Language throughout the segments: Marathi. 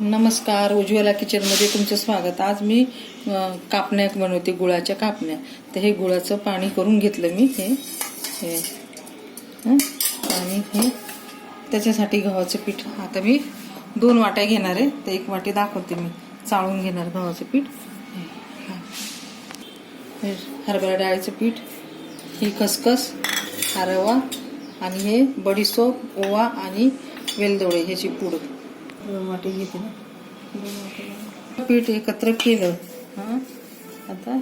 नमस्कार उज्ज्वला किचनमध्ये तुमचं स्वागत. आज मी कापण्या बनवते गुळाच्या कापण्या. तर हे गुळाचं पाणी करून घेतलं मी हे हे आणि हे त्याच्यासाठी गव्हाचं पीठ. आता मी दोन वाट्या घेणार आहे तर एक वाटी दाखवते मी. चाळून घेणार गव्हाचं पीठ. हे हरभरा डाळीचं पीठ. ही खसखस हा रवा आणि हे बडीसोप ओवा आणि वेलदोडे ह्याची पूड. दोन वाटी घेते ना. दोन वाटी पीठ एकत्र केलं हां? आता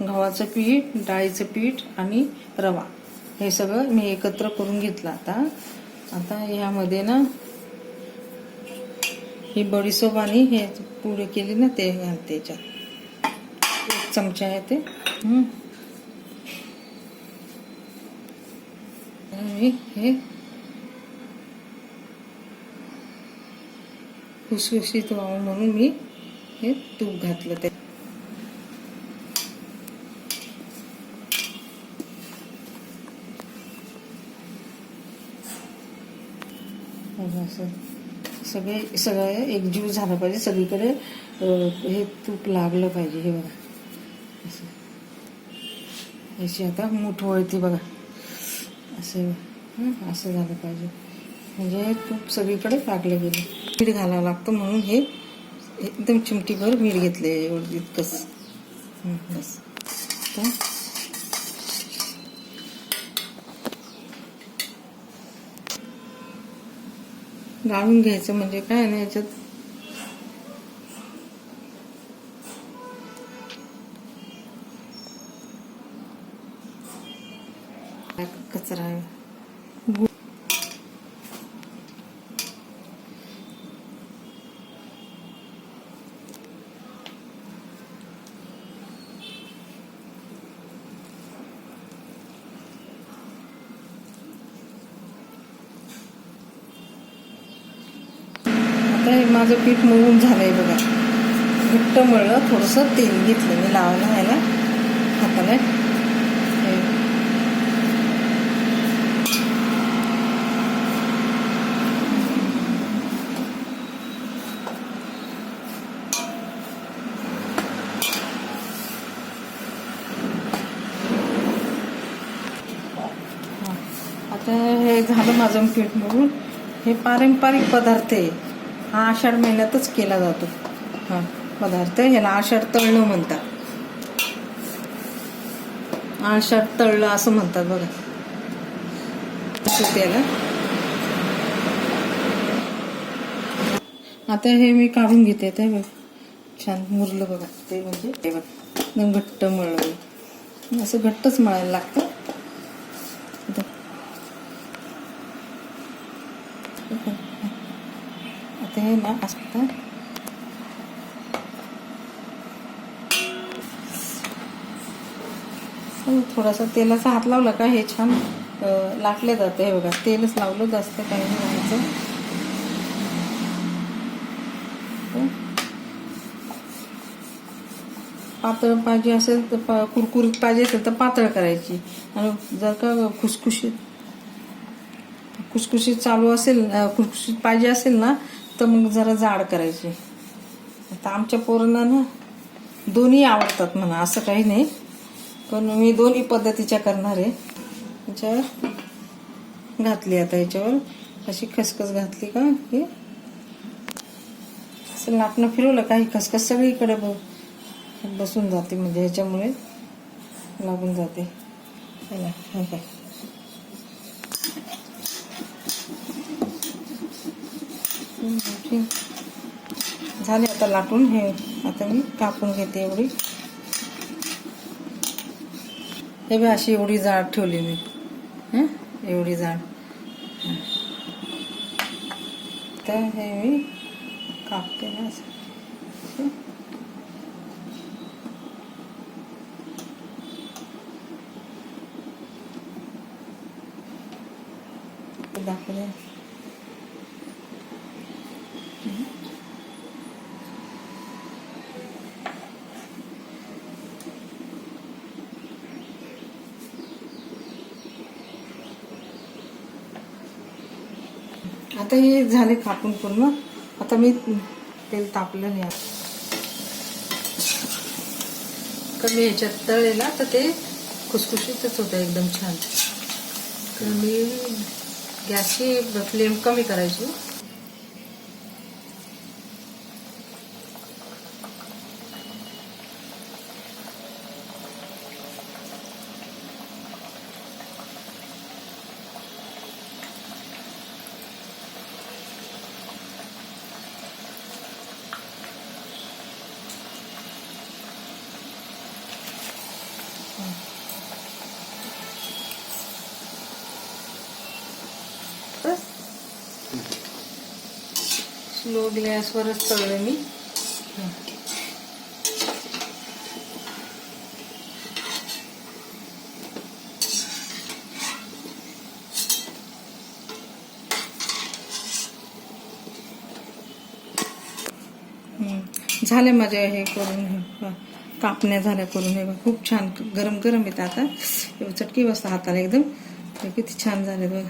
गव्हाचं पीठ डाळीचं पीठ आणि रवा. हे सगळं मी एकत्र करून घेतलं आता. आता ह्यामध्ये ना ही बडीसोप आणि हे पुढे केली ना ते घालते याच्यात एक चमचा आहे ते. हे आणि हे खुसखुशीत व्हावं म्हणून मी हे तूप घातलं ते. असं सगळे सगळं एकजीव झालं पाहिजे. सगळीकडे हे तूप लागलं पाहिजे. हे बघा. असं. याची आता मूठ वळती बघा. असं असं झालं पाहिजे. म्हणजे हे तूप सगळीकडे लागलं गेलं. मीठ घालावं लागतं म्हणून हे एकदम चिमटीभर मीठ घेतले एवढं इतकंच. बस. तर गाळून घ्यायचं म्हणजे काय ना याच्यात? कचरा आहे आता हे माझं पीठ मळून झालंय बघा. घट्ट मळलं थोडंसं तेल घेतलं मी लावायला ह्याला हाताला हे. आता हे झालं माझं पीठ मळून. हे पारंपरिक पदार्थ आहे. हा आषाढ महिन्यातच केला जातो. हा पदार्थ ह्याला आषाढ तळणं म्हणतात. आषाढ तळलं असं म्हणतात बघा. त्याला आता हे मी काढून घेते ते छान मुरलं बघा. ते म्हणजे एकदम घट्ट मळलं. असं घट्टच मळायला लागतं आता आता हे ना असतं थोडासा तेलाचा हात लावला का? हे छान लाटले जाते हे बघा. तेलच लावलं जास्त काही लावायचं पातळ पाहिजे असेल तर पा- कुरकुरीत पाहिजे असेल तर पातळ करायची. आणि जर का खुसखुशीत खुसखुशीत चालू असेल खुसखुशीत पाहिजे असेल ना तर मग जरा जाड करायची. आता आमच्या पोरांना ना दोन्ही आवडतात म्हणा असं काही नाही. पण मी दोन्ही पद्धतीच्या करणार आहे. याच्यावर घातली आता याच्यावर. अशी खसखस घातली का? की असं लाटणं फिरवलं काही खसखस सगळीकडे ब- बसून जाते म्हणजे ह्याच्यामुळे. लागून जाते. हे ना, हे काय? झाले आता लाटून. हे आता मी कापून घेते एवढी. हे बी अशी एवढी जाड ठेवली मी. एवढी जाड. तर हे मी कापते ना असं. दाखवले आता हे झाले कापून पूर्ण. आता मी तेल तापलं नाही कमी ह्याच्यात तळलेला तर ते खुसखुशीतच होतं एकदम छान. तर मी गॅसची फ्लेम कमी करायची. स्लो ग्लॅसवरच तळलं मी. झाले माझ्या हे करून हे कापण्या झाल्या करून हे खूप छान गरम गरम येतं आता. चटकी बसतं हाताला एकदम. किती छान झाले बघ.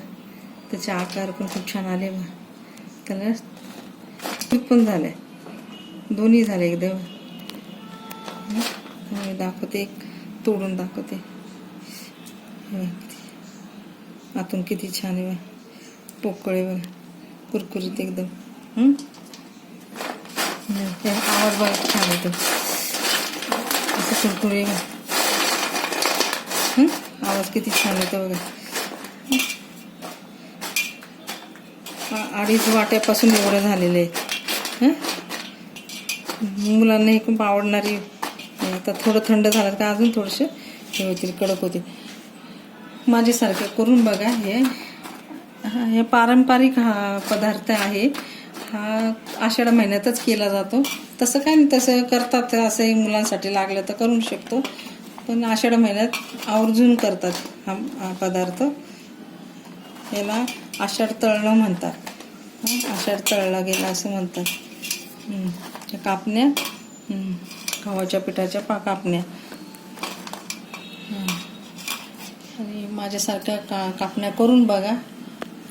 त्याचे आकार पण खूप छान आले बघा. कलर पण झालंय. दोन्ही झाले एकदम दाखवते एक तोडून दाखवते. आतून किती छान आहे बघा. पोकळे बघा कुरकुरीत एकदम. ते आवाज बघा छान येतो असं कुरकुरे बघा. आवाज किती छान येतो बघा. अडीच वाट्यापासून एवढं झालेलं आहे. मुलांना हे खूप आवडणारी आता थोडं थंड झालं का अजून थोडेसे हे होतील कडक होतील. माझ्यासारखं करून बघा हे. हे पारंपरिक हा पदार्थ आहे. हा आषाढ महिन्यातच केला जातो. तसं काय नाही तसं करतात असंही मुलांसाठी लागलं तर करू शकतो. पण आषाढ महिन्यात आवर्जून करतात हा हा पदार्थ. याला आषाढ तळणं म्हणतात. आषाढ तळला गेला असं म्हणतात. त्या कापण्या गव्हाच्या पिठाच्या पा कापण्या. आणि माझ्यासारख्या का कापण्या करून बघा.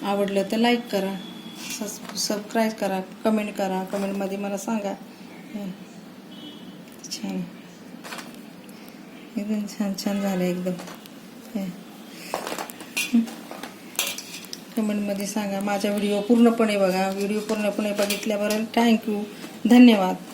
आवडलं तर लाईक करा. सस सबस्क्राईब करा. कमेंट करा. कमेंटमध्ये मला सांगा. छान. एकदम छान छान झालं एकदम. कमेंटमध्ये सांगा. माझा व्हिडिओ पूर्णपणे बघा. व्हिडिओ पूर्णपणे बघितल्याबरोबर थँक्यू धन्यवाद.